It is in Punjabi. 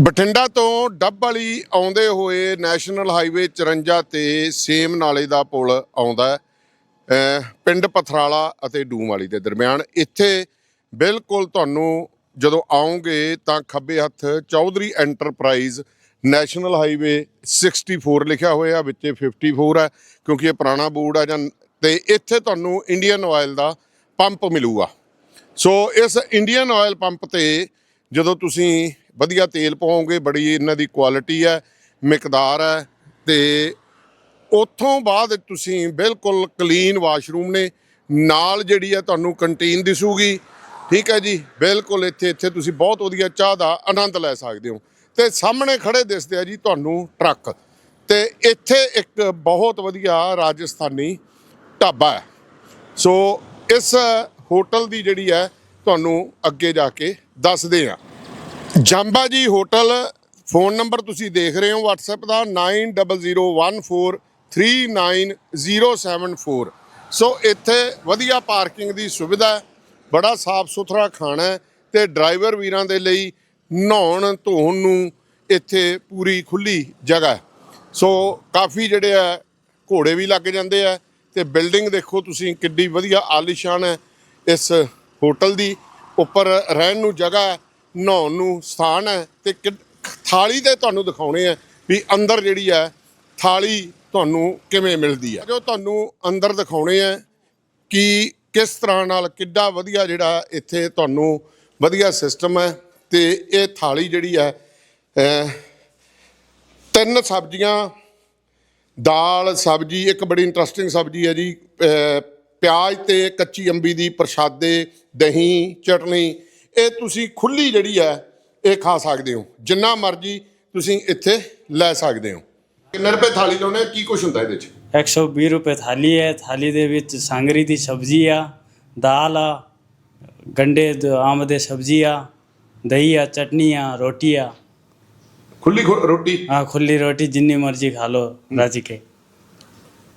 ਬਠਿੰਡਾ ਤੋਂ ਡੱਬ ਵਾਲੀ ਆਉਂਦੇ ਹੋਏ ਨੈਸ਼ਨਲ ਹਾਈਵੇ 54 ਤੇ ਸੇਮ ਨਾਲੇ ਦਾ ਪੁਲ ਆਉਂਦਾ ਪਿੰਡ ਪਥਰਾਲਾ ਅਤੇ ਡੂਮ ਵਾਲੀ ਦੇ ਦਰਮਿਆਨ। ਇੱਥੇ ਬਿਲਕੁਲ ਤੁਹਾਨੂੰ ਜਦੋਂ ਆਉਂਗੇ ਤਾਂ ਖੱਬੇ ਹੱਥ ਚੌਧਰੀ ਐਂਟਰਪ੍ਰਾਈਜ਼ ਨੈਸ਼ਨਲ ਹਾਈਵੇ 64 ਲਿਖਿਆ ਹੋਇਆ, ਵਿੱਚੇ 54 ਹੈ, ਕਿਉਂਕਿ ਇਹ ਪੁਰਾਣਾ ਬੋਰਡ ਹੈ ਜਾਂ ਤੇ ਇੱਥੇ ਤੁਹਾਨੂੰ ਇੰਡੀਅਨ ਆਇਲ ਦਾ ਪੰਪ ਮਿਲੂਗਾ। ਸੋ ਇਸ ਇੰਡੀਅਨ ਆਇਲ ਪੰਪ ਤੇ ਜਦੋਂ ਤੁਸੀਂ ਵਧੀਆ ਤੇਲ ਪਾਓਗੇ, ਬੜੀ ਇਹਨਾਂ ਦੀ ਕੁਆਲਿਟੀ ਹੈ, ਮਿਕਦਾਰ ਹੈ ਤੇ ਉੱਥੋਂ ਬਾਅਦ ਤੁਸੀਂ ਬਿਲਕੁਲ ਕਲੀਨ ਵਾਸ਼ਰੂਮ ਨੇ। ਨਾਲ ਜਿਹੜੀ ਹੈ ਤੁਹਾਨੂੰ ਕੰਟੀਨ ਦਿਸੂਗੀ। ਠੀਕ ਹੈ ਜੀ, ਬਿਲਕੁਲ ਇੱਥੇ ਇੱਥੇ ਤੁਸੀਂ ਬਹੁਤ ਵਧੀਆ ਚਾਹ ਦਾ ਆਨੰਦ ਲੈ ਸਕਦੇ ਹੋ। ਤੇ ਸਾਹਮਣੇ ਖੜੇ ਦਿਸਦੇ ਆ ਜੀ ਤੁਹਾਨੂੰ ਟਰੱਕ। ਤੇ ਇੱਥੇ ਇੱਕ ਬਹੁਤ ਵਧੀਆ ਰਾਜਸਥਾਨੀ ਢਾਬਾ ਹੈ। ਸੋ ਇਸ ਹੋਟਲ ਦੀ ਜਿਹੜੀ ਹੈ ਤੁਹਾਨੂੰ ਅੱਗੇ ਜਾ ਕੇ ਦੱਸਦੇ ਆ ਜਾਂਬਾ ਜੀ ਹੋਟਲ, ਫੋਨ ਨੰਬਰ ਤੁਸੀਂ ਦੇਖ ਰਹੇ ਹੋ WhatsApp ਦਾ 9014399074 ਸੋ ਇੱਥੇ ਵਧੀਆ ਪਾਰਕਿੰਗ ਦੀ ਸੁਵਿਧਾ ਹੈ, ਬੜਾ ਸਾਫ਼ ਸੁਥਰਾ ਖਾਣਾ ਹੈ ਤੇ ਡਰਾਈਵਰ ਵੀਰਾਂ ਦੇ ਲਈ ਨਹਾਉਣ ਧੋਣ ਨੂੰ ਇੱਥੇ ਪੂਰੀ ਖੁੱਲੀ ਜਗ੍ਹਾ ਹੈ। ਸੋ ਕਾਫੀ ਜਿਹੜੇ ਆ ਘੋੜੇ ਵੀ ਲੱਗ ਜਾਂਦੇ ਆ ਤੇ ਬਿਲਡਿੰਗ ਦੇਖੋ ਤੁਸੀਂ ਕਿੱਡੀ ਵਧੀਆ ਆਲੀਸ਼ਾਨ ਹੈ ਇਸ ਹੋਟਲ ਦੀ ਉੱਪਰ ਰਹਿਣ ਨੂੰ ਜਗ੍ਹਾ ਹੈ, ਨਹਾਉਣ ਨੂੰ ਸਥਾਨ ਹੈ ਤੇ ਕਿ- ਥਾਲੀ ਤੇ ਤੁਹਾਨੂੰ ਦਿਖਾਉਣੇ ਆ ਵੀ ਅੰਦਰ ਜਿਹੜੀ ਹੈ, ਥਾਲੀ ਤੁਹਾਨੂੰ ਕਿਵੇਂ ਮਿਲਦੀ ਹੈ। ਜੋ ਤੁਹਾਨੂੰ ਅੰਦਰ ਦਿਖਾਉਣੇ ਆ ਕਿ ਕਿਸ ਤਰ੍ਹਾਂ ਨਾਲ ਕਿੱਡਾ ਵਧੀਆ ਜਿਹੜਾ ਇੱਥੇ ਤੁਹਾਨੂੰ ਵਧੀਆ ਸਿਸਟਮ ਹੈ ਤੇ ਇਹ ਥਾਲੀ ਜਿਹੜੀ ਹੈ ਤਿੰਨ ਸਬਜ਼ੀਆਂ, ਦਾਲ ਸਬਜ਼ੀ, ਇੱਕ ਬੜੀ ਇੰਟਰਸਟਿੰਗ ਸਬਜ਼ੀ ਹੈ ਜੀ ਪਿਆਜ਼ ਤੇ ਕੱਚੀ ਅੰਬੀ ਦੀ ਪ੍ਰਸ਼ਾਦੇ ਦਹੀਂ ਚਟਨੀ ਇਹ ਤੁਸੀਂ ਖੁੱਲੀ ਜਿਹੜੀ ਹੈ ਇਹ ਖਾ ਸਕਦੇ ਹੋ। ਜਿੰਨਾ ਮਰਜ਼ੀ ਤੁਸੀਂ ਇੱਥੇ ਲੈ ਸਕਦੇ ਹੋ। ਕਿੰਨੇ ਰੁਪਏ ਥਾਲੀ ਲਾਉਣੇ ਕੀ ਕੁਝ ਹੁੰਦਾ ਇਹਦੇ 'ਚ 120 ਰੁਪਏ ਥਾਲੀ ਹੈ। ਥਾਲੀ ਦੇ ਵਿੱਚ ਸਾਂਗਰੀ ਦੀ ਸਬਜ਼ੀ ਆ ਦਾਲ ਆ ਗੰਡੇ ਆਮ ਦੇ ਸਬਜ਼ੀ ਆ ਦਹੀਂ ਆ ਚਟਨੀ ਆ ਰੋਟੀ ਆ। ਖੁੱਲੀ ਰੋਟੀ? ਆ ਖੁੱਲੀ ਰੋਟੀ ਜਿੰਨੀ ਮਰਜ਼ੀ ਖਾ ਲੋ ਰਾਜੀ ਕੇ।